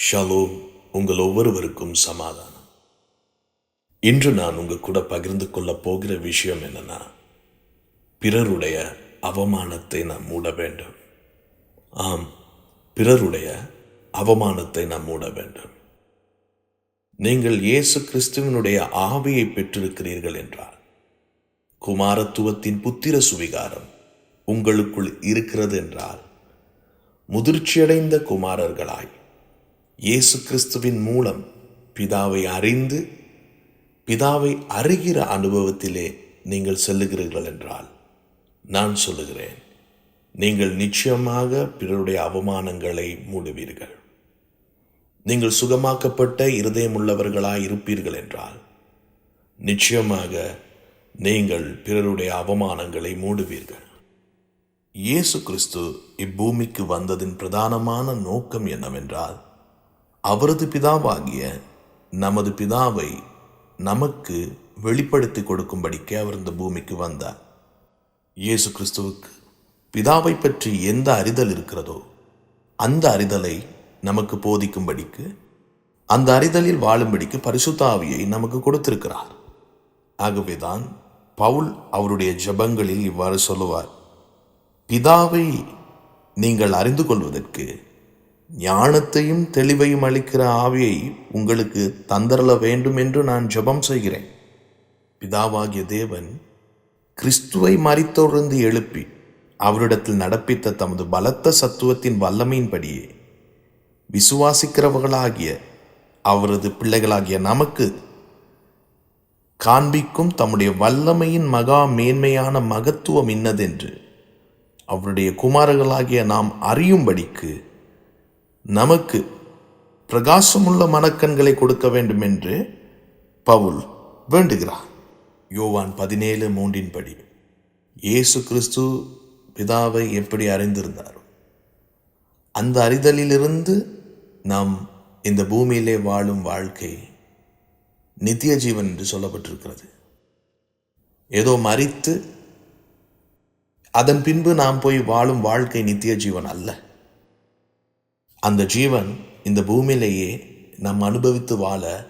Shalom உங்கள் ஒவ்வொருவருக்கும் சமாதானம். இன்று நான் உங்க கூட பகிர்ந்து கொள்ள போகிற விஷயம் என்னன்னா பிறருடைய அவமானத்தை நாம் மூட வேண்டும். ஆம் பிறருடைய அவமானத்தை நாம் மூட வேண்டும். நீங்கள் இயேசு கிறிஸ்துவனுடைய ஆவியை பெற்றிருக்கிறீர்கள் என்றால் குமாரத்துவத்தின் புத்திர சுவிகாரம் உங்களுக்குள் இருக்கிறது என்றால் முதிர்ச்சியடைந்த குமாரர்களாய் இயேசு கிறிஸ்துவின் மூலம் பிதாவை அறிந்து பிதாவை அறிகிற அனுபவத்திலே நீங்கள் செல்லுகிறீர்கள் என்றால் நான் சொல்லுகிறேன் நீங்கள் நிச்சயமாக பிறருடைய அவமானங்களை மூடுவீர்கள். நீங்கள் சுகமாக்கப்பட்ட இருதயமுள்ளவர்களாய் இருப்பீர்கள் என்றால் நிச்சயமாக நீங்கள் பிறருடைய அவமானங்களை மூடுவீர்கள். இயேசு கிறிஸ்து இப்பூமிக்கு வந்ததின் பிரதானமான நோக்கம் என்னவென்றால் அவரது பிதாவாகிய நமது பிதாவை நமக்கு வெளிப்படுத்தி கொடுக்கும்படிக்கு அவர் இந்த பூமிக்கு வந்தார். இயேசு கிறிஸ்துவுக்கு பிதாவை பற்றி எந்த அறிதல் இருக்கிறதோ அந்த அறிதலை நமக்கு போதிக்கும்படிக்கு அந்த அறிதலில் வாழும்படிக்கு பரிசுத்தாவியை நமக்கு கொடுத்திருக்கிறார். ஆகவேதான் பவுல் அவருடைய ஜெபங்களில் இவ்வாறு சொல்லுவார் பிதாவை நீங்கள் அறிந்து கொள்வதற்கு ஞானத்தையும் தெளிவையும் அளிக்கிற ஆவியை உங்களுக்கு தந்தரல வேண்டும் என்று நான் ஜெபம் செய்கிறேன். பிதாவாகிய தேவன் கிறிஸ்துவை மறித்தொழுந்து எழுப்பி அவரிடத்தில் நடப்பித்த தமது பலத்த சத்துவத்தின் வல்லமையின்படியே விசுவாசிக்கிறவர்களாகிய அவரது பிள்ளைகளாகிய நமக்கு காண்பிக்கும் தம்முடைய வல்லமையின் மகா மேன்மையான மகத்துவம் இன்னதென்று அவருடைய குமாரர்களாகிய நாம் அறியும்படிக்கு நமக்கு பிரகாசமுள்ள மனக்கண்களை கொடுக்க வேண்டும் என்று பவுல் வேண்டுகிறார். யோவான் பதினேழு மூன்றின்படி இயேசு கிறிஸ்து பிதாவை எப்படி அறிந்திருந்தாரோ அந்த அறிதலிலிருந்து நாம் இந்த பூமியிலே வாழும் வாழ்க்கை நித்திய ஜீவன் என்று சொல்லப்பட்டிருக்கிறது. ஏதோ மறித்து அதன் பின்பு நாம் போய் வாழும் வாழ்க்கை நித்திய ஜீவன் அல்ல. அந்த ஜீவன் இந்த பூமியிலேயே நாம் அனுபவித்து வாழ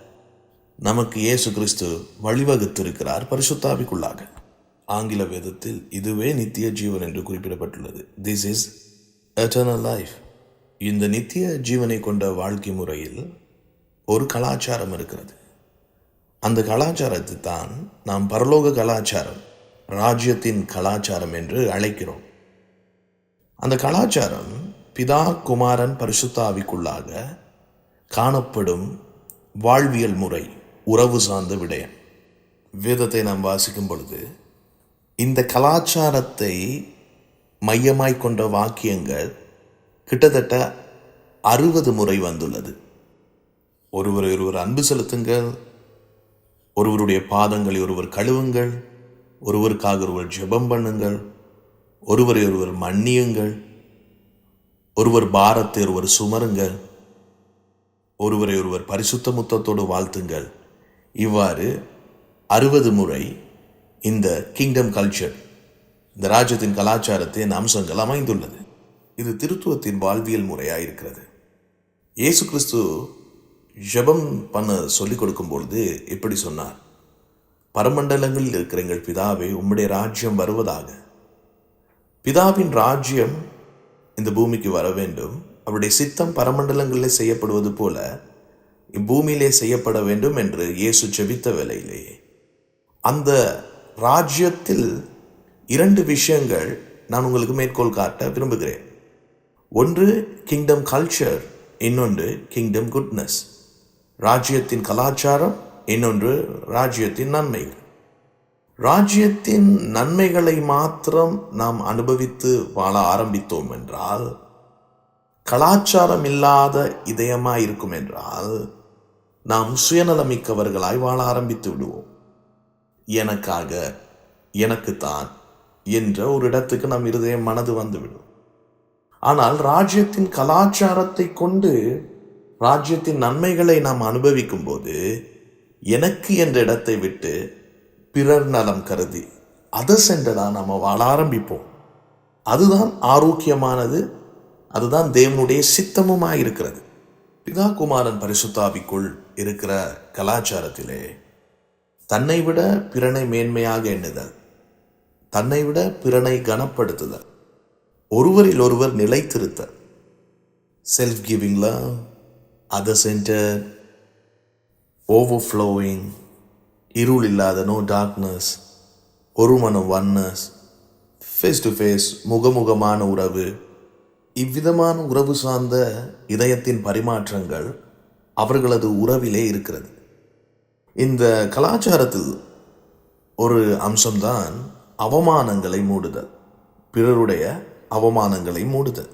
நமக்கு இயேசு கிறிஸ்து வழிவகுத்திருக்கிறார் பரிசுத்தாவிக்குள்ளாக. ஆங்கில வேதத்தில் இதுவே நித்திய ஜீவன் என்று குறிப்பிடப்பட்டுள்ளது. திஸ் இஸ் எட்டர்னல் லைஃப் இந்த நித்திய ஜீவனை கொண்ட வாழ்க்கை முறையில் ஒரு கலாச்சாரம் இருக்கிறது. அந்த கலாச்சாரத்தை தான் நாம் பரலோக கலாச்சாரம் ராஜ்யத்தின் கலாச்சாரம் என்று அழைக்கிறோம். அந்த கலாச்சாரம் பிதா குமாரன் பரிசுத்தாவிக்குள்ளாக காணப்படும் வாழ்வியல் முறை உறவு சார்ந்த விடயம். வேதத்தை நாம் வாசிக்கும் பொழுது இந்த கலாச்சாரத்தை மையமாய் கொண்ட வாக்கியங்கள் கிட்டத்தட்ட அறுபது முறை வந்துள்ளது. ஒருவர் ஒருவர் அன்பு செலுத்துங்கள் ஒருவருடைய பாதங்களை ஒருவர் கழுவுங்கள் ஒருவருக்காக ஒருவர் ஜெபம் பண்ணுங்கள் ஒருவரை ஒருவர் மன்னியுங்கள் ஒருவர் பாரத்தை ஒருவர் சுமருங்கள். ஒருவரை ஒருவர் பரிசுத்த முத்தத்தோடு வாழ்த்துங்கள். இவ்வாறு அறுபது முறை இந்த கிங்டம் கல்ச்சர் இந்த ராஜ்யத்தின் கலாச்சாரத்தின் அம்சங்கள் அமைந்துள்ளது. இது திருத்துவத்தின் வாழ்வியல் முறையாக இருக்கிறது இயேசு கிறிஸ்து ஜெபம் பண்ண சொல்லிக் கொடுக்கும் பொழுது எப்படி சொன்னார்? பரமண்டலங்களில் இருக்கிற எங்கள் பிதாவே உம்முடைய ராஜ்யம் வருவதாக. பிதாவின் ராஜ்யம் இந்த பூமிக்கு வர வேண்டும். அவருடைய சித்தம் பரமண்டலங்களில் செய்யப்படுவது போல இப்பூமியிலே செய்யப்பட வேண்டும் என்று இயேசு செபித்த வேலையிலே அந்த ராஜ்யத்தில் இரண்டு விஷயங்கள் நான் உங்களுக்கு மேற்கோள் காட்ட விரும்புகிறேன். ஒன்று கிங்டம் கல்ச்சர் இன்னொன்று கிங்டம் குட்னஸ் ராஜ்யத்தின் கலாச்சாரம் இன்னொன்று ராஜ்யத்தின் நன்மைகள். ராஜ்யத்தின் நன்மைகளை மாத்திரம் நாம் அனுபவித்து வாழ ஆரம்பித்தோம் என்றால் கலாச்சாரம் இல்லாத இதயமாக இருக்கும் என்றால் நாம் சுயநலமிக்கவர்களாய் வாழ ஆரம்பித்து விடுவோம். எனக்காக எனக்குத்தான் என்ற ஒரு இடத்துக்கு நம் இருதயம் மனது வந்துவிடும். ஆனால் ராஜ்யத்தின் கலாச்சாரத்தை கொண்டு ராஜ்யத்தின் நன்மைகளை நாம் அனுபவிக்கும் போது எனக்கு என்ற இடத்தை விட்டு பிறர் நலம் கருதி. அதை சென்றடா நம்ம வாழ ஆரம்பிப்போம். அதுதான் ஆரோக்கியமானது. அதுதான் தேவனுடைய சித்தமுமாக இருக்கிறது. பிதா குமாரன் பரிசுத்தாவிக்குள் இருக்கிற கலாச்சாரத்திலே தன்னை விட பிறனை மேன்மையாக எண்ணுதல் தன்னை விட பிறனை கனப்படுத்துதல் ஒருவரில் ஒருவர் நிலைத்திருத்தல் self giving love other centre overflowing இருள் இல்லாத நோ டார்க்னஸ் ஒரு மனம் ஒன்னஸ் ஃபேஸ் டு ஃபேஸ் முகமுகமான உறவு. இவ்விதமான உறவு சார்ந்த இதயத்தின் பரிமாற்றங்கள் அவர்களது உறவிலே இருக்கிறது. இந்த கலாச்சாரத்தில் ஒரு அம்சம்தான் அவமானங்களை மூடுதல். பிறருடைய அவமானங்களை மூடுதல்.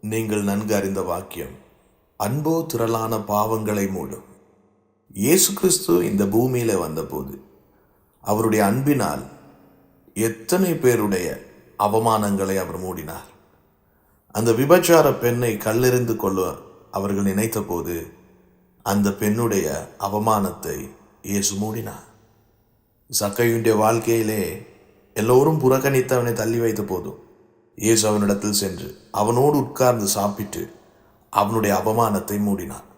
நீங்கள் நன்கு அறிந்த வாக்கியம் அன்போ திரளான பாவங்களை மூடும். இயேசு கிறிஸ்து இந்த பூமியில் வந்தபோது அவருடைய அன்பினால் எத்தனை பேருடைய அவமானங்களை அவர் மூடினார். அந்த விபச்சார பெண்ணை கல்லெறிந்து கொள்ள அவர்கள் நினைத்தபோது அந்த பெண்ணுடைய அவமானத்தை இயேசு மூடினார். சக்கையுடைய வாழ்க்கையிலே எல்லோரும் புறக்கணித்து அவனை தள்ளி வைத்த போதும் இயேசு அவனிடத்தில் சென்று அவனோடு உட்கார்ந்து சாப்பிட்டு அவனுடைய அவமானத்தை மூடினார்.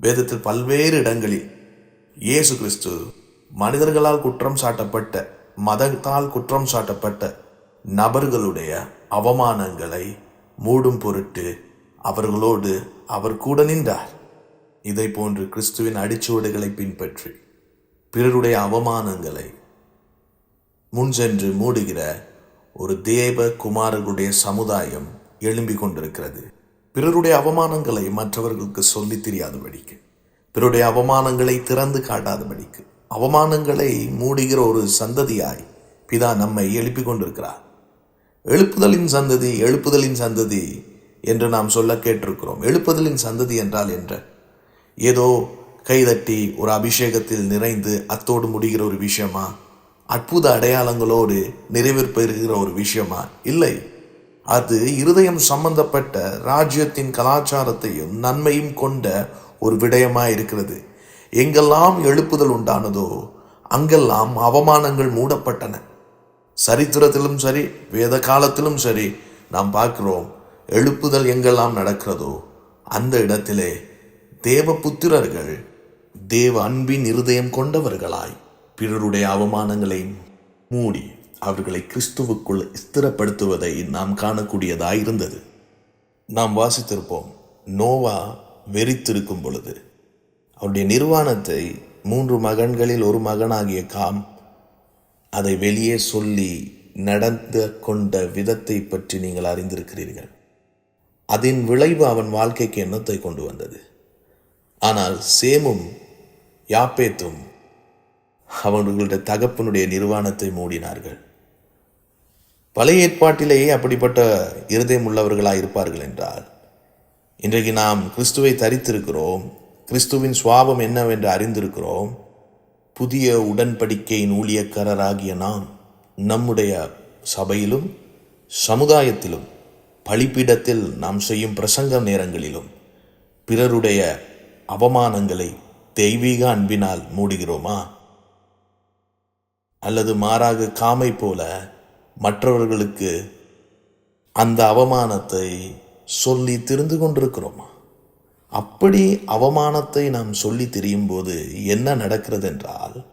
வேதத்தில் பல்வேறு இடங்களில் இயேசு கிறிஸ்து மனிதர்களால் குற்றம் சாட்டப்பட்ட மதத்தால் குற்றம் சாட்டப்பட்ட நபர்களுடைய அவமானங்களை மூடும் பொருட்டு அவர்களோடு அவர் கூட நின்றார். இதை போன்று கிறிஸ்துவின் அடிச்சுவடுகளை பின்பற்றி பிறருடைய அவமானங்களை முன் சென்று மூடுகிற ஒரு தேவ குமாரர்களுடைய சமுதாயம் எழும்பிக் கொண்டிருக்கிறது. பிறருடைய அவமானங்களை மற்றவர்களுக்கு சொல்லித் தெரியாதபடிக்கு பிறருடைய அவமானங்களை திறந்து காட்டாதபடிக்கு அவமானங்களை மூடுகிற ஒரு சந்ததியாய் பிதா நம்மை எழுப்பிக் கொண்டிருக்கிறார். எழுப்புதலின் சந்ததி எழுப்புதலின் சந்ததி என்று நாம் சொல்ல கேட்டிருக்கிறோம். எழுப்புதலின் சந்ததி என்றால் என்ற ஏதோ கைதட்டி ஒரு அபிஷேகத்தில் நிறைந்து அத்தோடு முடிகிற ஒரு விஷயமா அற்புத அடையாளங்களோடு நிறைவேற்பெறுகிற ஒரு விஷயமா? இல்லை. அது இருதயம் சம்பந்தப்பட்ட ராஜ்யத்தின் கலாச்சாரத்தையும் நன்மையும் கொண்ட ஒரு விடயமாக இருக்கிறது எங்கெல்லாம் எழுப்புதல் உண்டானதோ அங்கெல்லாம் அவமானங்கள் மூடப்பட்டன. சரித்திரத்திலும் சரி வேத காலத்திலும் சரி நாம் பார்க்கிறோம் எழுப்புதல் எங்கெல்லாம் நடக்கிறதோ அந்த இடத்திலே தேவ புத்திரர்கள் தேவ அன்பின் இருதயம் கொண்டவர்களாய் பிறருடைய அவமானங்களை மூடி அவர்களை கிறிஸ்துவுக்குள் ஸ்திரப்படுத்துவதை நாம் காணக்கூடியதாயிருந்தது. நாம் வாசித்திருப்போம் நோவா வெறித்திருக்கும் பொழுது. அவருடைய நிர்வாணத்தை மூன்று மகன்களில் ஒரு மகனாகிய காம் அதை வெளியே சொல்லி நடந்து கொண்ட விதத்தை பற்றி நீங்கள் அறிந்திருக்கிறீர்கள். அதன் விளைவு அவன் வாழ்க்கைக்கு எண்ணத்தை கொண்டு வந்தது? ஆனால் சேமும் யாப்பேத்தும் அவர்களுடைய தகப்பனுடைய நிர்வாணத்தை மூடினார்கள். பழைய ஏற்பாட்டிலேயே அப்படிப்பட்ட இருதயம் உள்ளவர்களாக இருப்பார்கள் என்றால் இன்றைக்கு நாம் கிறிஸ்துவை தரித்திருக்கிறோம் கிறிஸ்துவின் சுவாபம் என்னவென்று அறிந்திருக்கிறோம் புதிய உடன்படிக்கையின் ஊழியக்காரராகிய நாம் நம்முடைய சபையிலும் சமுதாயத்திலும் பழிப்பிடத்தில் நாம் செய்யும் பிரசங்க நேரங்களிலும் பிறருடைய அவமானங்களை தெய்வீக அன்பினால் மூடுகிறோமா? அல்லது மாறாக காமை போல மற்றவர்களுக்கு அந்த அவமானத்தை சொல்லி திரிந்து கொண்டிருக்கிறோமா? அப்படி அவமானத்தை நாம் சொல்லி தெரியும் போது என்ன நடக்கிறது என்றால்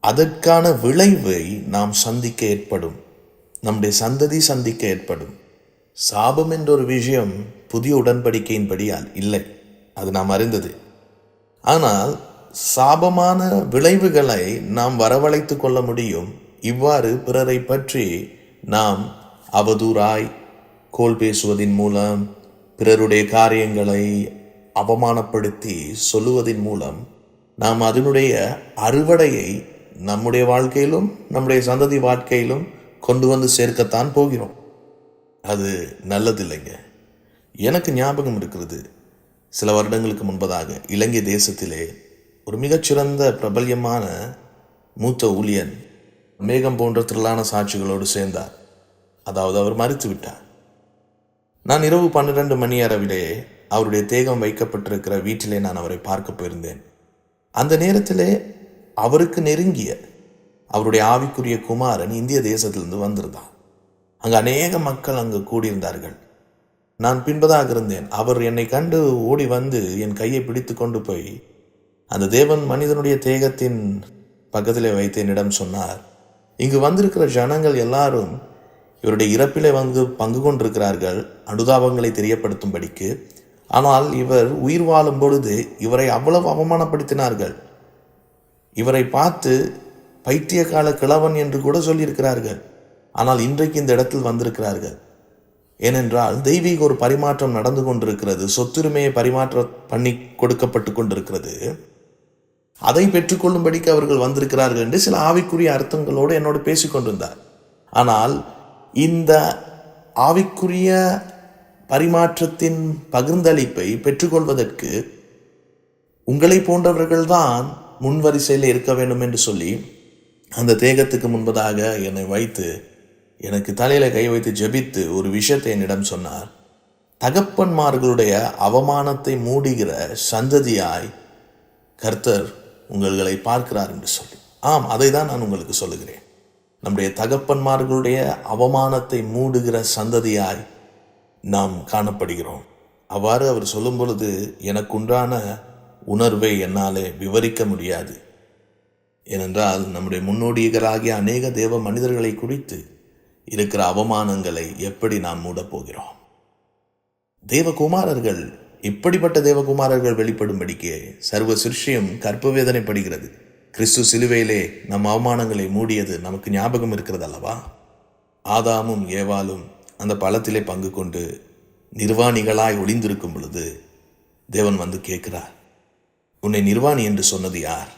அதற்கான விளைவை நாம் சந்திக்க ஏற்படும். நம்முடைய சந்ததி சந்திக்க ஏற்படும். சாபம் என்ற ஒரு விஷயம் புதிய உடன்படிக்கையின்படியால் இல்லை. அது நாம் அறிந்தது. ஆனால் சாபமான விளைவுகளை நாம் வரவழைத்து கொள்ள முடியும். இவ்வாறு பிறரை பற்றி நாம் அவதூறாய் கோல் பேசுவதின் மூலம் பிறருடைய காரியங்களை அவமானப்படுத்தி சொல்லுவதின் மூலம் நாம் அதனுடைய அறுவடையை நம்முடைய வாழ்க்கையிலும் நம்முடைய சந்ததி வாழ்க்கையிலும் கொண்டு வந்து சேர்க்கத்தான் போகிறோம். அது நல்லதில்லைங்க. எனக்கு ஞாபகம் இருக்கிறது. சில வருடங்களுக்கு முன்பதாக இலங்கை தேசத்திலே ஒரு மிகச்சிறந்த பிரபல்யமான மூத்த ஊழியன் மேகம் போன்ற திரளான சாட்சிகளோடு சேர்ந்தார். அதாவது அவர் மறுத்து விட்டார். நான் இரவு பன்னிரண்டு மணி அளவிலே அவருடைய தேகம் வைக்கப்பட்டிருக்கிற வீட்டிலே நான் அவரை பார்க்க போயிருந்தேன். அந்த நேரத்திலே அவருக்கு நெருங்கிய அவருடைய ஆவிக்குரிய குமாரன் இந்திய தேசத்திலிருந்து வந்திருந்தான். அங்கு அநேக மக்கள் அங்கு கூடியிருந்தார்கள். நான் பின்பதாக இருந்தேன். அவர் என்னை கண்டு ஓடி வந்து என் கையை பிடித்து கொண்டு போய் அந்த தேவன் மனிதனுடைய தேகத்தின் பக்கத்திலே வைத்து என்னிடம் சொன்னார் இங்கு வந்திருக்கிற ஜனங்கள் எல்லாரும் இவருடைய இறப்பிலே வந்து பங்கு கொண்டிருக்கிறார்கள் அனுதாபங்களை தெரியப்படுத்தும்படிக்கு. ஆனால் இவர் உயிர் வாழும் பொழுது இவரை அவ்வளவு அவமானப்படுத்தினார்கள். இவரை பார்த்து பைத்தியகால கிழவன் என்று கூட சொல்லியிருக்கிறார்கள். ஆனால் இன்றைக்கு இந்த இடத்தில் வந்திருக்கிறார்கள். ஏனென்றால் தெய்வீக ஒரு பரிமாற்றம் நடந்து கொண்டிருக்கிறது. சொத்துரிமையை பரிமாற்றம் பண்ணி கொடுக்கப்பட்டு கொண்டிருக்கிறது. அதை பெற்றுக்கொள்ளும்படிக்கு அவர்கள் வந்திருக்கிறார்கள் என்று சில ஆவிக்குரிய அர்த்தங்களோடு என்னோடு பேசிக்கொண்டிருந்தார் ஆனால் இந்த ஆவிக்குரிய பரிமாற்றத்தின் பகிர்ந்தளிப்பை பெற்றுக்கொள்வதற்கு உங்களை போன்றவர்கள்தான் முன்வரிசையில் இருக்க வேண்டும் என்று சொல்லி அந்த தேகத்துக்கு முன்பதாக என்னை வைத்து எனக்கு தலையில கை வைத்து ஜெபித்து ஒரு விஷயத்தை என்னிடம் சொன்னார். தகப்பன்மார்களுடைய அவமானத்தை மூடுகிற சந்ததியாய் கர்த்தர் உங்களை பார்க்கிறார் என்று சொல்லி. ஆம் அதை தான் நான் உங்களுக்கு சொல்லுகிறேன். நம்முடைய தகப்பன்மார்களுடைய அவமானத்தை மூடுகிற சந்ததியாய் நாம் காணப்படுகிறோம். அவ்வாறு அவர் சொல்லும் பொழுது எனக்குண்டான உணர்வை என்னாலே விவரிக்க முடியாது. ஏனென்றால் நம்முடைய முன்னோடிகளாகிய அநேக தேவ மனிதர்களை குறித்து இருக்கிற அவமானங்களை எப்படி நாம் மூடப் போகிறோம்? தேவகுமாரர்கள் இப்படிப்பட்ட தேவகுமாரர்கள் வெளிப்படும்படிக்கு சர்வ சிருஷ்யம் கற்ப வேதனைப்படுகிறது கிறிஸ்து சிலுவையிலே நம் அவமானங்களை மூடியது நமக்கு ஞாபகம் இருக்கிறது அல்லவா ஆதாமும் ஏவாலும் அந்த பழத்திலே பங்கு கொண்டு நிர்வாணிகளாய் ஒளிந்திருக்கும் பொழுது தேவன் வந்து கேட்கிறார் உன்னை நிர்வாணி என்று சொன்னது யார்?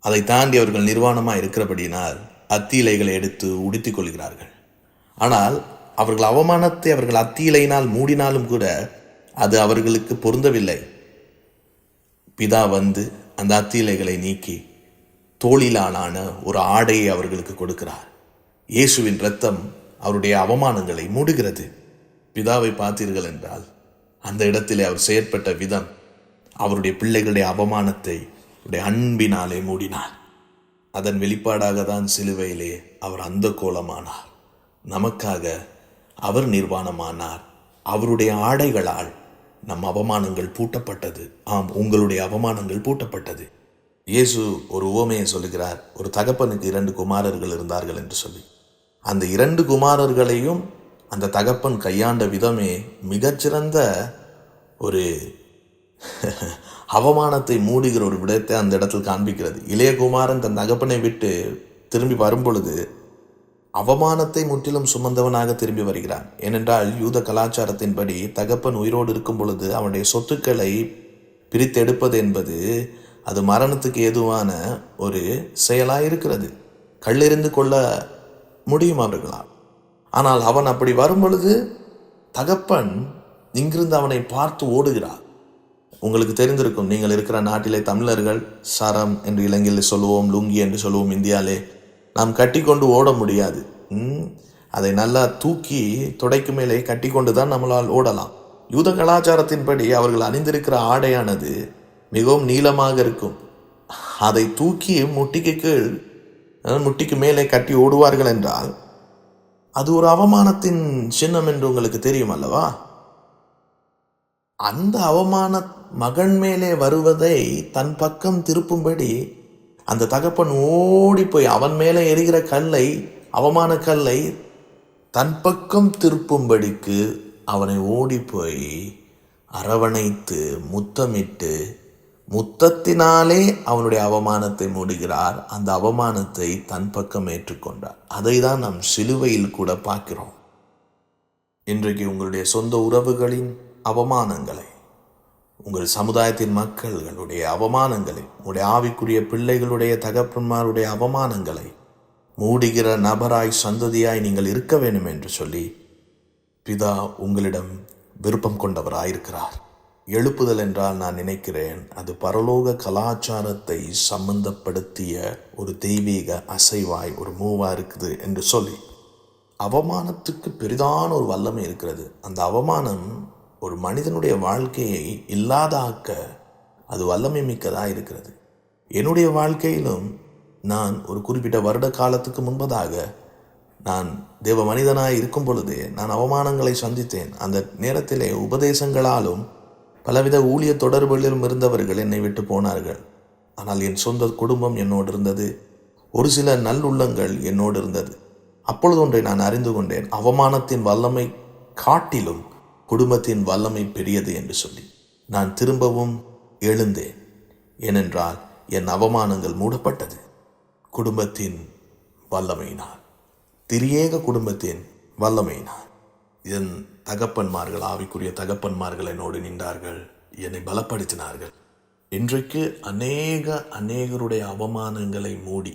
அதை தாண்டி அவர்கள் நிர்வாணமாக இருக்கிறபடியினால் அத்தி இலைகளை எடுத்து உடுத்திக் கொள்கிறார்கள். ஆனால் அவர்கள் அவமானத்தை அவர்கள் அத்தி இலையினால் மூடினாலும் கூட அது அவர்களுக்கு பொருந்தவில்லை. பிதா வந்து அந்த அத்தியிலைகளை நீக்கி தோளிலான ஒரு ஆடையை அவர்களுக்கு கொடுக்கிறார். இயேசுவின் இரத்தம் அவருடைய அவமானங்களை மூடுகிறது. பிதாவை பார்த்தீர்கள் என்றால் அந்த இடத்திலே அவர் செயற்பட்ட விதம் அவருடைய பிள்ளைகளுடைய அவமானத்தை அவருடைய அன்பினாலே மூடினார். அதன் வெளிப்பாடாக தான் சிலுவையிலே அவர் அந்த கோலமானார். நமக்காக அவர் நிர்வாணமானார். அவருடைய ஆடைகளால் நம் அவமானங்கள் பூட்டப்பட்டது. ஆம் உங்களுடைய அவமானங்கள் பூட்டப்பட்டது. இயேசு ஒரு உவமையை சொல்லுகிறார். ஒரு தகப்பனுக்கு இரண்டு குமாரர்கள் இருந்தார்கள் என்று சொல்லி. அந்த இரண்டு குமாரர்களையும் அந்த தகப்பன் கையாண்ட விதமே மிகச்சிறந்த ஒரு அவமானத்தை மூடுகிற ஒரு விடயத்தை அந்த இடத்தில் காண்பிக்கிறது. இளையகுமாரன் தன் தகப்பனை விட்டு திரும்பி வரும்பொழுது அவமானத்தை முற்றிலும் சுமந்தவனாக திரும்பி வருகிறான். ஏனென்றால் யூத கலாச்சாரத்தின்படி தகப்பன் உயிரோடு இருக்கும் பொழுது அவனுடைய சொத்துக்களை பிரித்தெடுப்பது என்பது அது மரணத்துக்கு ஏதுவான ஒரு செயலாக இருக்கிறது கல்லெறிந்து கொள்ள முடியும் அவர்களால். ஆனால் அவன் அப்படி வரும் பொழுது தகப்பன் இங்கிருந்து அவனை பார்த்து ஓடுகிறார். உங்களுக்கு தெரிந்திருக்கும் நீங்கள் இருக்கிற நாட்டிலே தமிழர்கள் சரம் என்று இலங்கையில் சொல்லுவோம் லுங்கி என்று சொல்லுவோம் இந்தியாவிலே நாம் கட்டி கொண்டு ஓட முடியாது. ம், அதை நல்லா தூக்கி துடைக்கு மேலே கட்டி கொண்டு தான் நம்மளால் ஓடலாம். யூத கலாச்சாரத்தின்படி அவர்கள் அணிந்திருக்கிற ஆடையானது மிகவும் நீளமாக இருக்கும். அதை தூக்கி முட்டிக்கு கீழ் முட்டிக்கு மேலே கட்டி ஓடுவார்கள் என்றால் அது ஒரு அவமானத்தின் சின்னம் என்று உங்களுக்கு தெரியும் அல்லவா? அந்த அவமான மகன் மேலே வருவதை தன் பக்கம் திருப்பும்படி அந்த தகப்பன் ஓடி போய் அவன் மேலே எரிகிற கல்லை அவமான கல்லை தன் பக்கம் திருப்பும்படிக்கு அவனை ஓடி போய் அரவணைத்து முத்தமிட்டு முத்தத்தினாலே அவனுடைய அவமானத்தை மூடுகிறார். அந்த அவமானத்தை தன் பக்கம் ஏற்றுக்கொண்டார். அதை தான் நாம் சிலுவையில் கூட பார்க்கிறோம். இன்றைக்கு உங்களுடைய சொந்த உறவுகளின் அவமானங்களை உங்கள் சமுதாயத்தின் மக்கள்களுடைய அவமானங்களை உங்களுடைய ஆவிக்குரிய பிள்ளைகளுடைய தகப்பன்மாருடைய அவமானங்களை மூடுகிற நபராய் சந்ததியாய் நீங்கள் இருக்க வேண்டும் என்று சொல்லி பிதா உங்களிடம் விருப்பம் கொண்டவராயிருக்கிறார். எழுப்புதல் என்றால் நான் நினைக்கிறேன் அது பரலோக கலாச்சாரத்தை சம்பந்தப்படுத்திய ஒரு தெய்வீக அசைவாய் ஒரு மூவாக இருக்குது என்று சொல்லி. அவமானத்துக்கு பெரிதான ஒரு வல்லமை இருக்கிறது. அந்த அவமானம் ஒரு மனிதனுடைய வாழ்க்கையை இல்லாதாக்க அது வல்லமை மிக்கதாக இருக்கிறது. என்னுடைய வாழ்க்கையிலும் நான் ஒரு குறிப்பிட்ட வருட காலத்துக்கு முன்பதாக நான் தேவ மனிதனாக இருக்கும் பொழுதே நான் அவமானங்களை சந்தித்தேன். அந்த நேரத்திலே உபதேசங்களாலும் பலவித ஊழிய தொடர்புகளிலும் இருந்தவர்கள் என்னை விட்டு போனார்கள். ஆனால் என் சொந்த குடும்பம் என்னோடு இருந்தது. ஒரு சில நல்லுள்ளங்கள் என்னோடு இருந்தது. அப்பொழுது ஒன்றை நான் அறிந்து கொண்டேன் அவமானத்தின் வல்லமை காட்டிலும் குடும்பத்தின் வல்லமை பெரியது என்று சொல்லி நான் திரும்பவும் எழுந்தேன். ஏனென்றால் என் அவமானங்கள் மூடப்பட்டது. குடும்பத்தின் வல்லமையினால். திரியேக குடும்பத்தின் வல்லமையினால். என் தகப்பன்மார்கள் ஆவிக்குரிய தகப்பன்மார்கள் என்னோடு நின்றார்கள். என்னை பலப்படுத்தினார்கள். இன்றைக்கு அநேக அநேகருடைய அவமானங்களை மூடி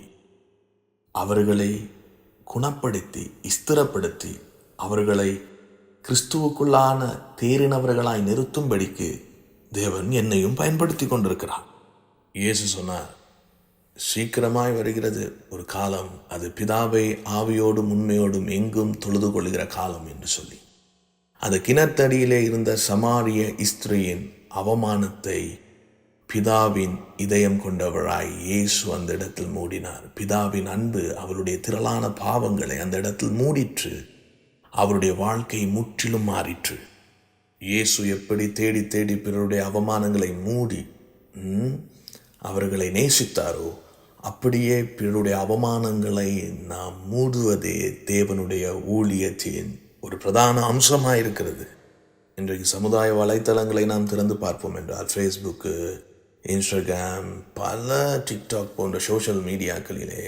அவர்களை குணப்படுத்தி ஸ்திரப்படுத்தி அவர்களை கிறிஸ்துவுக்குள்ளான தேறினவர்களாய் நிறுத்தும்படிக்கு தேவன் என்னையும் பயன்படுத்தி கொண்டிருக்கிறார். இயேசு சொன்னார் சீக்கிரமாய் வருகிறது ஒரு காலம் அது பிதாவை ஆவியோடும் உண்மையோடும் எங்கும் தொழுது கொள்கிற காலம் என்று சொல்லி. அந்த கிணத்தடியிலே இருந்த சமாரிய ஸ்திரியின் அவமானத்தை பிதாவின் இதயம் கொண்டவராய் இயேசு அந்த இடத்தில் மூடினார். பிதாவின் அன்பு அவளுடைய திரளான பாவங்களை அந்த இடத்தில் மூடிற்று. அவருடைய வாழ்க்கை முற்றிலும் மாறிற்று. இயேசு எப்படி தேடி தேடி பிறருடைய அவமானங்களை மூடி அவர்களை நேசித்தாரோ அப்படியே பிறருடைய அவமானங்களை நாம் மூடுவதே தேவனுடைய ஊழியத்தின் ஒரு பிரதான அம்சமாக இருக்கிறது இன்றைக்கு சமுதாய வலைத்தளங்களை நாம் திறந்து பார்ப்போம் என்றால் ஃபேஸ்புக்கு இன்ஸ்டாகிராம் பல டிக்டாக் போன்ற சோஷியல் மீடியாக்களிலே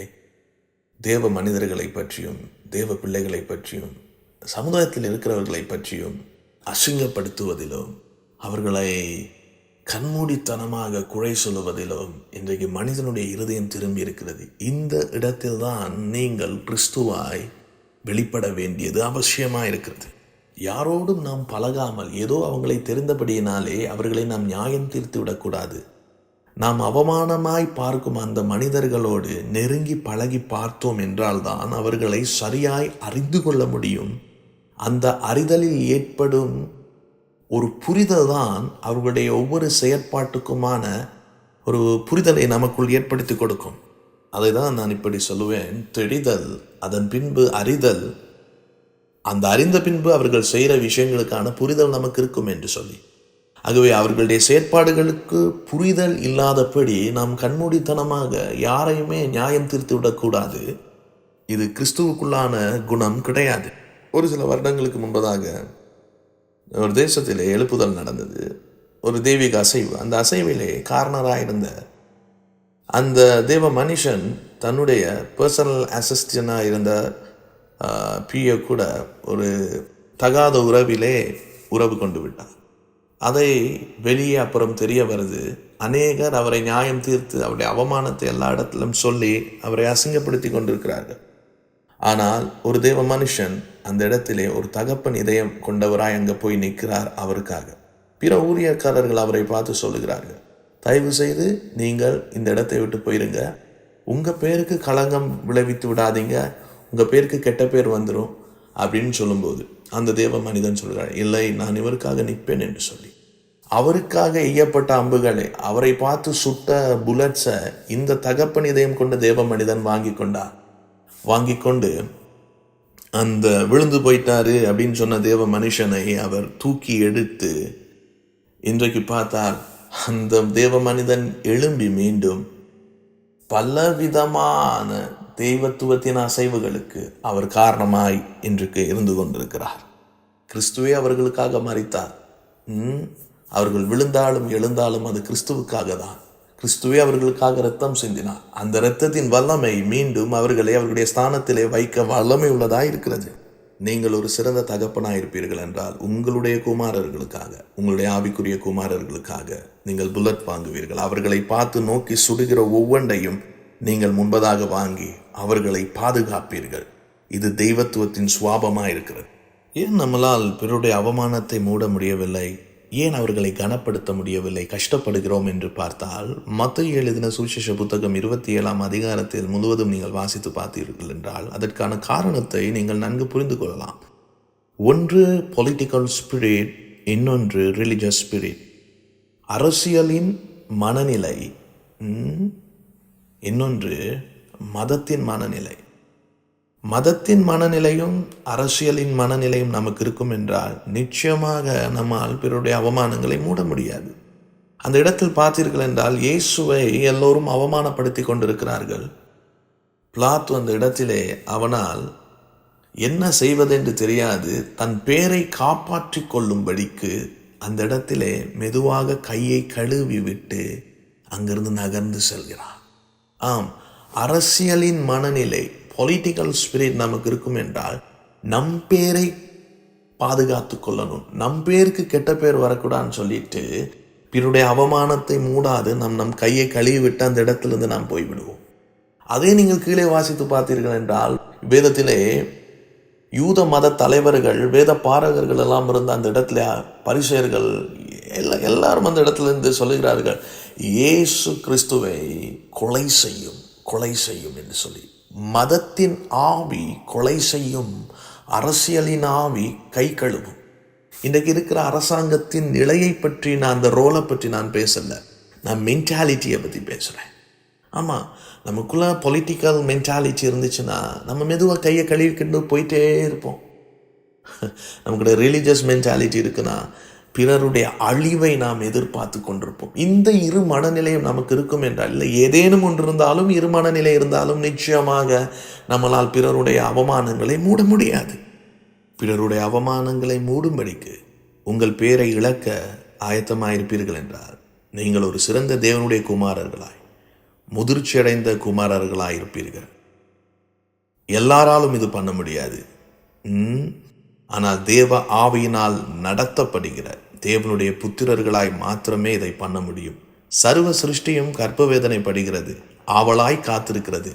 தேவ மனிதர்களை பற்றியும் தேவ பிள்ளைகளை பற்றியும் சமுதாயத்தில் இருக்கிறவர்களை பற்றியும் அசிங்கப்படுத்துவதிலும் அவர்களை கண்மூடித்தனமாக குறை சொல்லுவதிலும் இன்றைக்கு மனிதனுடைய இருதயம் திரும்பி இருக்கிறது. இந்த இடத்தில்தான் நீங்கள் கிறிஸ்துவாய் வெளிப்பட வேண்டியது அவசியமாக இருக்கிறது. யாரோடும் நாம் பழகாமல் ஏதோ அவங்களை தெரிந்தபடியினாலே அவர்களை நாம் நியாயம் தீர்த்து விடக்கூடாது. நாம் அவமானமாய் பார்க்கும் அந்த மனிதர்களோடு நெருங்கி பழகி பார்த்தோம் என்றால்தான் அவர்களை சரியாய் அறிந்து கொள்ள முடியும். அந்த அறிதலில் ஏற்படும் ஒரு புரிதல் தான் அவர்களுடைய ஒவ்வொரு செயற்பாட்டுக்குமான ஒரு புரிதலை நமக்குள் ஏற்படுத்தி கொடுக்கும். அதை தான் நான் இப்படி சொல்லுவேன். தெளிதல் அதன் பின்பு அறிதல். அந்த அறிந்த பின்பு அவர்கள் செய்கிற விஷயங்களுக்கான புரிதல் நமக்கு இருக்கும் என்று சொல்லி. ஆகவே அவர்களுடைய செயற்பாடுகளுக்கு புரிதல் இல்லாதபடி நாம் கண்மூடித்தனமாக யாரையுமே நியாயம் தீர்த்து விடக்கூடாது. இது கிறிஸ்துவுக்குள்ளான குணம் கிடையாது. ஒரு சில வருடங்களுக்கு முன்பதாக ஒரு தேசத்தில் எழுப்புதல் நடந்தது. ஒரு தெய்வீக அசைவு. அந்த அசைவிலே காரணராக இருந்த அந்த தேவ மனுஷன் தன்னுடைய பர்சனல் அசிஸ்டனாக இருந்த பிஏ கூட ஒரு தகாத உறவிலே உறவு கொண்டு விட்டார் அதை வெளியே அப்புறம் தெரிய வருது. அநேகர் அவரை நியாயம் தீர்த்து அவருடைய அவமானத்தை எல்லா இடத்திலும் சொல்லி அவரை அசிங்கப்படுத்தி கொண்டிருக்கிறார்கள். ஆனால் ஒரு தேவ மனுஷன் அந்த இடத்திலே ஒரு தகப்பன் இதயம் கொண்டவராய் அங்கே போய் நிற்கிறார் அவருக்காக. பிற ஊழியக்காரர்கள் அவரை பார்த்து சொல்லுகிறார்கள் தயவு செய்து நீங்கள் இந்த இடத்தை விட்டு போயிருங்க. உங்கள் பேருக்கு களங்கம் விளைவித்து விடாதீங்க. உங்கள் பேருக்கு கெட்ட பேர் வந்துடும் அப்படின்னு சொல்லும்போது அந்த தேவ மனிதன் சொல்கிறார் இல்லை நான் இவருக்காக நிற்பேன் என்று சொல்லி. அவருக்காக எய்யப்பட்ட அம்புகளை அவரை பார்த்து சுட்ட புல்லட்ஸை இந்த தகப்பன் இதயம் கொண்ட தேவ மனிதன் வாங்கி கொண்டார் வாங்கி கொண்டு அந்த விழுந்து போயிட்டாரு அப்படின்னு சொன்ன தேவ மனுஷனை அவர் தூக்கி எடுத்து இன்றைக்கு பார்த்தால் அந்த தேவ மனிதன் எழும்பி மீண்டும் பலவிதமான தெய்வத்துவத்தின் அசைவுகளுக்கு அவர் காரணமாய் இன்றைக்கு இருந்து கொண்டிருக்கிறார். கிறிஸ்துவே அவர்களுக்காக மறித்தார் அவர்கள் விழுந்தாலும் எழுந்தாலும் அது கிறிஸ்துவுக்காக தான் கிறிஸ்துவே அவர்களுக்காக ரத்தம் சிந்தினார். அந்த இரத்தத்தின் வல்லமை மீண்டும் அவர்களை அவர்களுடைய ஸ்தானத்திலே வைக்க வல்லமை உள்ளதாக இருக்கிறது. நீங்கள் ஒரு சிறந்த தகப்பனாக இருப்பீர்கள் என்றால் உங்களுடைய குமாரர்களுக்காக உங்களுடைய ஆவிக்குரிய குமாரர்களுக்காக நீங்கள் புல்லட் வாங்குவீர்கள். அவர்களை பார்த்து நோக்கி சுடுகிற ஒவ்வொன்றையும் நீங்கள் முன்பதாக வாங்கி அவர்களை பாதுகாப்பீர்கள். இது தெய்வத்துவத்தின் சுவாபமாக இருக்கிறது ஏன் நம்மளால் பிறருடைய அவமானத்தை மூட முடியவில்லை? ஏன் அவர்களை கனப்படுத்த முடியவில்லை? கஷ்டப்படுகிறோம் என்று பார்த்தால் மத்திய எழுதின சுவிசேஷ புத்தகம் இருபத்தி ஏழாம் அதிகாரத்தில் முழுவதும் நீங்கள் வாசித்து பார்த்தீர்கள் என்றால் அதற்கான காரணத்தை நீங்கள் நன்கு புரிந்து கொள்ளலாம். ஒன்று பொலிட்டிக்கல் ஸ்பிரிட் இன்னொன்று ரிலிஜியஸ் ஸ்பிரிட் அரசியலின் மனநிலை இன்னொன்று மதத்தின் மனநிலை. மதத்தின் மனநிலையும் அரசியலின் மனநிலையும் நமக்கு இருக்கும் என்றால் நிச்சயமாக நம்மால் பிறருடைய அவமானங்களை மூட முடியாது. அந்த இடத்தில் பார்த்தீர்கள் என்றால் இயேசுவை எல்லோரும் அவமானப்படுத்தி கொண்டிருக்கிறார்கள். பிளாத் அந்த இடத்திலே அவனால் என்ன செய்வதென்று தெரியாது தன் பேரை காப்பாற்றி கொள்ளும்படிக்கு அந்த இடத்திலே மெதுவாக கையை கழுவி விட்டு அங்கிருந்து நகர்ந்து செல்கிறான். ஆம் அரசியலின் மனநிலை பொலிட்டிக்கல் ஸ்பிரிட் நமக்கு இருக்கும் என்றால் நம் பேரை பாதுகாத்து கொள்ளணும். நம் பேருக்கு கெட்ட பேர் வரக்கூடாதுன்னு சொல்லிட்டு பிறருடைய அவமானத்தை மூடாது நம் நம் கையை கழுவி விட்டு அந்த இடத்திலிருந்து நாம் போய்விடுவோம். அதே நீங்கள் கீழே வாசித்து பார்த்தீர்கள் என்றால் வேதத்திலே யூத மத தலைவர்கள் வேத பாரகர்கள் எல்லாம் இருந்த அந்த இடத்துல பரிசெயர்கள் எல்லா எல்லாரும் அந்த இடத்துல இருந்து சொல்லுகிறார்கள் இயேசு கிறிஸ்துவை கொலை செய்யும் கொலை செய்யும் என்று சொல்லி. மதத்தின் ஆவி கொலை செய்யும் அரசியலின் ஆவி கை கழுவும். இன்றைக்கு இருக்கிற அரசாங்கத்தின் நிலையை பற்றி நான் அந்த ரோலை பற்றி நான் பேசல. நான் மென்டாலிட்டியை பற்றி பேசுகிறேன் ஆமாம் நமக்குள்ள பொலிட்டிக்கல் மென்டாலிட்டி இருந்துச்சுன்னா நம்ம மெதுவாக கையை கழுவிக்கிட்டு போயிட்டே இருப்போம். நம்மக்கிட்ட ரிலீஜியஸ் மென்டாலிட்டி இருக்குன்னா பிறருடைய அழிவை நாம் எதிர்பார்த்து கொண்டிருப்போம். இந்த இரு மனநிலையும் நமக்கு இருக்கும் என்றால் இல்லை ஏதேனும் ஒன்று இருந்தாலும் இரு மனநிலை இருந்தாலும் நிச்சயமாக நம்மளால் பிறருடைய அவமானங்களை மூட முடியாது. பிறருடைய அவமானங்களை மூடும்படிக்கு உங்கள் பேரை இழக்க ஆயத்தமாயிருப்பீர்கள் என்றார். நீங்கள் ஒரு சிறந்த தேவனுடைய குமாரர்களாய் முதிர்ச்சியடைந்த குமாரர்களாய் இருப்பீர்கள் எல்லாராலும் இது பண்ண முடியாது. ஆனால் தேவ ஆவியினால் நடத்தப்படுகிற தேவனுடைய புத்திரர்களாய் மாத்திரமே இதை பண்ண முடியும். சர்வ சிருஷ்டியும் கர்ப்பவேதனை படுகிறது ஆவலாய் காத்திருக்கிறது.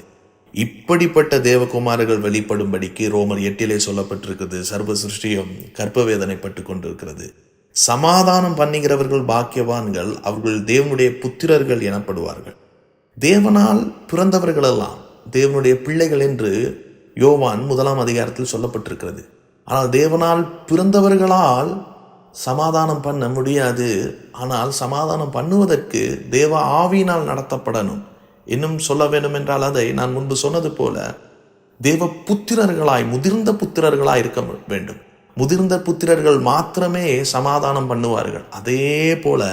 இப்படிப்பட்ட தேவகுமாரர்கள் வெளிப்படும்படிக்கு ரோமர் எட்டிலே சொல்லப்பட்டிருக்கிறது. சர்வ சிருஷ்டியும் கர்ப்பவேதனை கொண்டிருக்கிறது. சமாதானம் பண்ணுகிறவர்கள் பாக்கியவான்கள் அவர்கள் தேவனுடைய புத்திரர்கள் எனப்படுவார்கள். தேவனால் பிறந்தவர்களெல்லாம் தேவனுடைய பிள்ளைகள் என்று யோவான் முதலாம் அதிகாரத்தில் சொல்லப்பட்டிருக்கிறது. ஆனால் தேவனால் பிறந்தவர்களால் சமாதானம் பண்ண முடியாது. ஆனால் சமாதானம் பண்ணுவதற்கு தேவ ஆவியினால் நடத்தப்படணும். இன்னும் சொல்ல வேண்டும் என்றால் அதை நான் முன்பு சொன்னது போல தேவ புத்திரர்களாய் முதிர்ந்த புத்திரர்களாய் இருக்க வேண்டும். முதிர்ந்த புத்திரர்கள் மாத்திரமே சமாதானம் பண்ணுவார்கள். அதே போல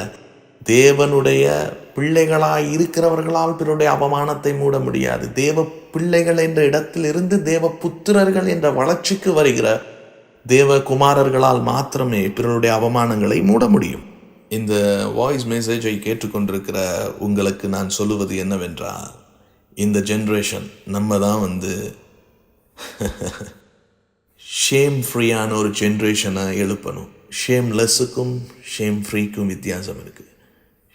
தேவனுடைய பிள்ளைகளாய் இருக்கிறவர்களால் பிறருடைய அவமானத்தை மூட முடியாது. தேவ பிள்ளைகள் என்ற இடத்திலிருந்து தேவ புத்திரர்கள் என்ற வளர்ச்சிக்கு வருகிற தேவ குமாரர்களால் மாத்திரமே பிறருடைய அவமானங்களை மூட முடியும். இந்த வாய்ஸ் மெசேஜை கேட்டுக்கொண்டிருக்கிற உங்களுக்கு நான் சொல்லுவது என்னவென்றால் இந்த ஜென்ரேஷன் நம்ம தான் வந்து ஷேம் ஃப்ரீயான ஒரு ஜென்ரேஷனை எழுப்பணும். ஷேம்லெஸ்ஸுக்கும் ஷேம் ஃப்ரீக்கும் வித்தியாசம் இருக்குது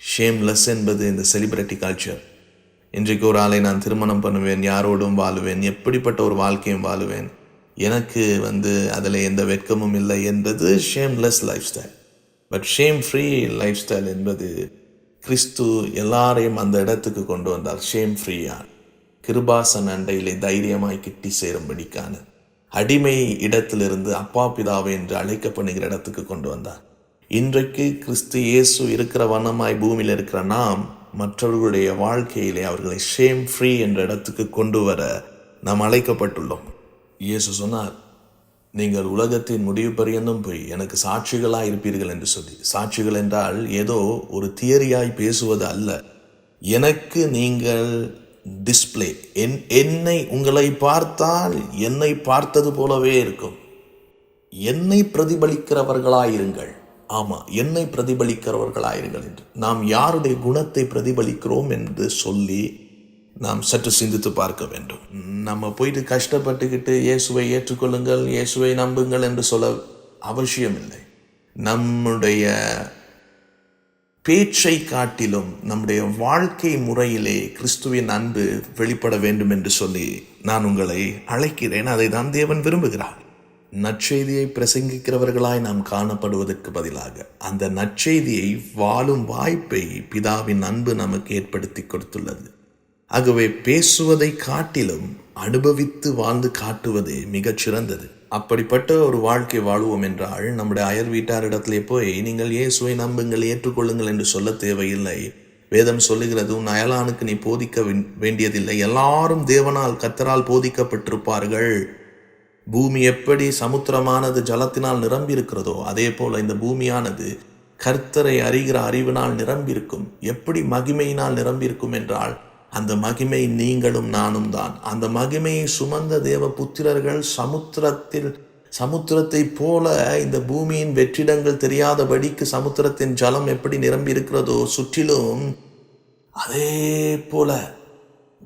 ஷேம்லெஸ் என்பது இந்த செலிபிரிட்டி கல்ச்சர் இன்றைக்கு ஒரு ஆளை நான் திருமணம் பண்ணுவேன் யாரோடும் வாழுவேன் எப்படிப்பட்ட ஒரு வாழ்க்கையும் வாழுவேன் எனக்கு வந்து அதில் எந்த வெட்கமும் இல்லை என்பது shameless lifestyle but shame free lifestyle என்பது கிறிஸ்து எல்லாரையும் அந்த இடத்துக்கு கொண்டு வந்தார். ஷேம் ஃப்ரீயான் கிருபாசன் அண்டையிலே தைரியமாய் கிட்டி சேரும்படிக்கான. அடிமை இடத்திலிருந்து அப்பா பிதாவை என்று அழைக்கப்படுகிற இடத்துக்கு கொண்டு வந்தார். இன்றைக்கு கிறிஸ்து இயேசு இருக்கிற வண்ணமாய் பூமியில் இருக்கிற நாம் மற்றவர்களுடைய வாழ்க்கையிலே அவர்களை ஷேம் ஃப்ரீ என்ற இடத்துக்கு கொண்டு வர நாம் அழைக்கப்பட்டுள்ளோம். இயேசு சொன்னார் நீங்கள் உலகத்தின் முடிவு பரியந்தம் போய் எனக்கு சாட்சிகளாக இருப்பீர்கள் என்று சொல்லி. சாட்சிகள் என்றால் ஏதோ ஒரு தியரியாய் பேசுவது அல்ல. எனக்கு நீங்கள் டிஸ்ப்ளே என் என்னை உங்களை பார்த்தால் என்னை பார்த்தது போலவே இருக்கும். என்னை பிரதிபலிக்கிறவர்களாயிருங்கள் ஆமா என்னை பிரதிபலிக்கிறவர்களாயிருங்கள் என்று. நாம் யாருடைய குணத்தை பிரதிபலிக்கிறோம் என்று சொல்லி நாம் சற்று சிந்தித்து பார்க்க வேண்டும். நம்ம போயிட்டு கஷ்டப்பட்டுக்கிட்டு இயேசுவை ஏற்றுக்கொள்ளுங்கள் இயேசுவை நம்புங்கள் என்று சொல்ல அவசியமில்லை. நம்முடைய பேச்சை காட்டிலும் நம்முடைய வாழ்க்கை முறையிலே கிறிஸ்துவின் அன்பு வெளிப்பட வேண்டும் என்று சொல்லி நான் உங்களை அழைக்கிறேன். அதை தான் தேவன் விரும்புகிறார். நற்செய்தியை பிரசங்கிக்கிறவர்களாய் நாம் காணப்படுவதற்கு பதிலாக அந்த நற்செய்தியை வாழும் வாய்ப்பை பிதாவின் அன்பு நமக்கு ஏற்படுத்தி கொடுத்துள்ளது. ஆகவே பேசுவதை காட்டிலும் அனுபவித்து வாழ்ந்து காட்டுவதே மிகச் சிறந்தது. அப்படிப்பட்ட ஒரு வாழ்க்கை வாழுவோம் என்றால் நம்முடைய அயல் வீட்டாரிடத்திலே போய் நீங்கள் இயேசுவை நம்புங்கள் ஏற்றுக்கொள்ளுங்கள் என்று சொல்ல தேவையில்லை. வேதம் சொல்லுகிறது உன் அயலானுக்கு நீ போதிக்க வேண்டியதில்லை. எல்லாரும் தேவனால் கத்தரால் போதிக்கப்பட்டிருப்பார்கள். பூமி எப்படி சமுத்திரமானது ஜலத்தினால் நிரம்பியிருக்கிறதோ அதே போல இந்த பூமியானது கர்த்தரை அறிகிற அறிவினால் நிரம்பியிருக்கும். எப்படி மகிமையினால் நிரம்பியிருக்கும் என்றால் அந்த மகிமை நீங்களும் நானும் தான். அந்த மகிமையை சுமந்த தேவ புத்திரர்கள் சமுத்திரத்தில் சமுத்திரத்தை போல இந்த பூமியின் வெற்றிடங்கள் தெரியாதபடிக்கு சமுத்திரத்தின் ஜலம் எப்படி நிரம்பி இருக்கிறதோ சுற்றிலும் அதே போல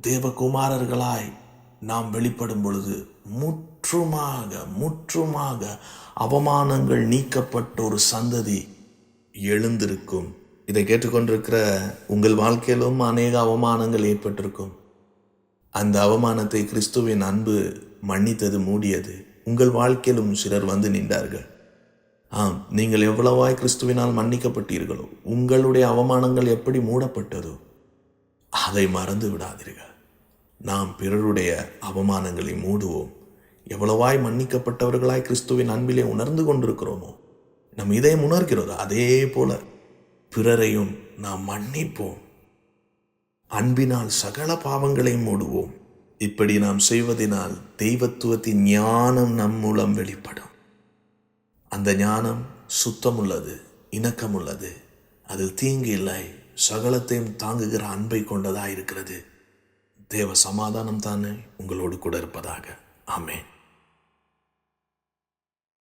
தேவகுமாரர்களாய் நாம் வெளிப்படும் பொழுது முற்றுமாக முற்றுமாக அவமானங்கள் நீக்கப்பட்ட ஒரு சந்ததி எழுந்திருக்கும். இதை கேட்டுக்கொண்டிருக்கிற உங்கள் வாழ்க்கையிலும் அநேக அவமானங்கள் ஏற்பட்டிருக்கும். அந்த அவமானத்தை கிறிஸ்துவின் அன்பு மன்னித்தது மூடியது. உங்கள் வாழ்க்கையிலும் சிலர் வந்து நின்றார்கள். ஆம் நீங்கள் எவ்வளவாய் கிறிஸ்துவினால் மன்னிக்கப்பட்டீர்களோ உங்களுடைய அவமானங்கள் எப்படி மூடப்பட்டதோ அதை மறந்து விடாதீர்கள். நாம் பிறருடைய அவமானங்களை மூடுவோம். எவ்வளவாய் மன்னிக்கப்பட்டவர்களாய் கிறிஸ்துவின் அன்பிலே உணர்ந்து கொண்டிருக்கிறோமோ நம் இதயம் உணர்கிறதோ அதே போல பிறரையும் நாம் மன்னிப்போம். அன்பினால் சகல பாவங்களை மூடுவோம். இப்படி நாம் செய்வதனால் தெய்வத்துவத்தின் ஞானம் நம் மூலம் வெளிப்படும். அந்த ஞானம் சுத்தமுள்ளது இணக்கமுள்ளது. அதில் தீங்கு இல்லை. சகலத்தையும் தாங்குகிற அன்பை கொண்டதாக இருக்கிறது தேவ சமாதானம் தானே உங்களோடு கூட இருப்பதாக. ஆமேன்.